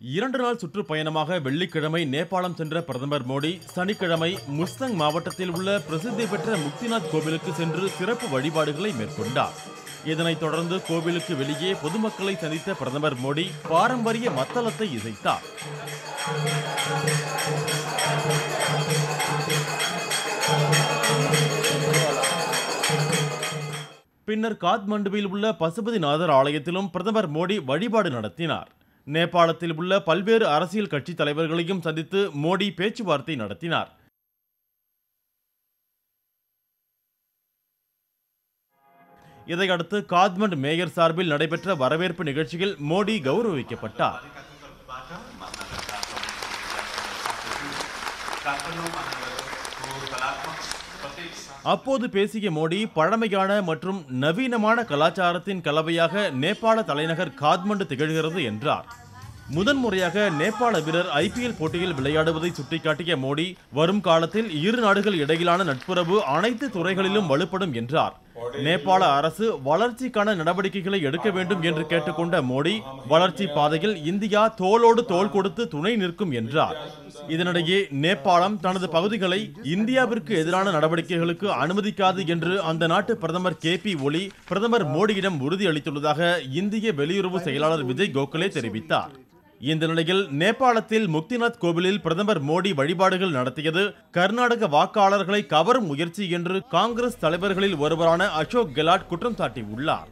இரண்டு நாள் சுற்றுப்பயணமாக வெள்ளிக்கிழமை நேபாளம் சென்ற பிரதமர் மோடி சனிக்கிழமை முஸ்தங் மாவட்டத்தில் உள்ள பிரசித்தி பெற்ற முக்திநாத் கோவிலுக்கு சென்று சிறப்பு வழிபாடுகளை மேற்கொண்டார். இதனைத் தொடர்ந்து கோவிலுக்கு வெளியே பொதுமக்களை சந்தித்த பிரதமர் மோடி பாரம்பரிய மத்தளத்தை இசைத்தார். பின்னர் காத்மண்டுவில் உள்ள பசுபதிநாதர் ஆலயத்திலும் பிரதமர் மோடி வழிபாடு நடத்தினார். நேபாளத்தில் உள்ள பல்வேறு அரசியல் கட்சி தலைவர்களையும் சந்தித்து மோடி பேச்சுவார்த்தை நடத்தினார். இதையடுத்து காத்மண்ட் மேயர் சார்பில் நடைபெற்ற வரவேற்பு நிகழ்ச்சியில் மோடி கௌரவிக்கப்பட்டார். அப்போது பேசிய மோடி பழமையான மற்றும் நவீனமான கலாச்சாரத்தின் கலவையாக நேபாள தலைநகர் காத்மண்டு திகழ்கிறது என்றார். முதன்முறையாக நேபாள வீரர் ஐபிஎல் போட்டியில் விளையாடுவதை சுட்டிக்காட்டிய மோடி வரும் காலத்தில் இரு நாடுகள் இடையிலான நட்புறவு அனைத்து துறைகளிலும் வலுப்படும் என்றார். நேபாள அரசு வளர்ச்சிக்கான நடவடிக்கைகளை எடுக்க வேண்டும் என்று கேட்டுக்கொண்ட மோடி வளர்ச்சி பாதையில் இந்தியா தோளோடு தோள் கொடுத்து துணை நிற்கும் என்றார். இதனிடையே நேபாளம் தனது பகுதிகளை இந்தியாவிற்கு எதிரான நடவடிக்கைகளுக்கு அனுமதிக்காது என்று அந்த நாட்டு பிரதமர் கே பி ஒலி பிரதமர் மோடியிடம் உறுதியளித்துள்ளதாக இந்திய வெளியுறவு செயலாளர் விஜய் கோகலே தெரிவித்தார். இந்த நிலையில் நேபாளத்தில் முக்திநாத் கோவிலில் பிரதமர் மோடி வழிபாடுகள் நடத்தியது. கர்நாடக வாக்காளர்களை கவரும் முயற்சி என்று காங்கிரஸ் தலைவர்களில் ஒருவரான அசோக் கெலாட் குற்றம் சாட்டியுள்ளார்.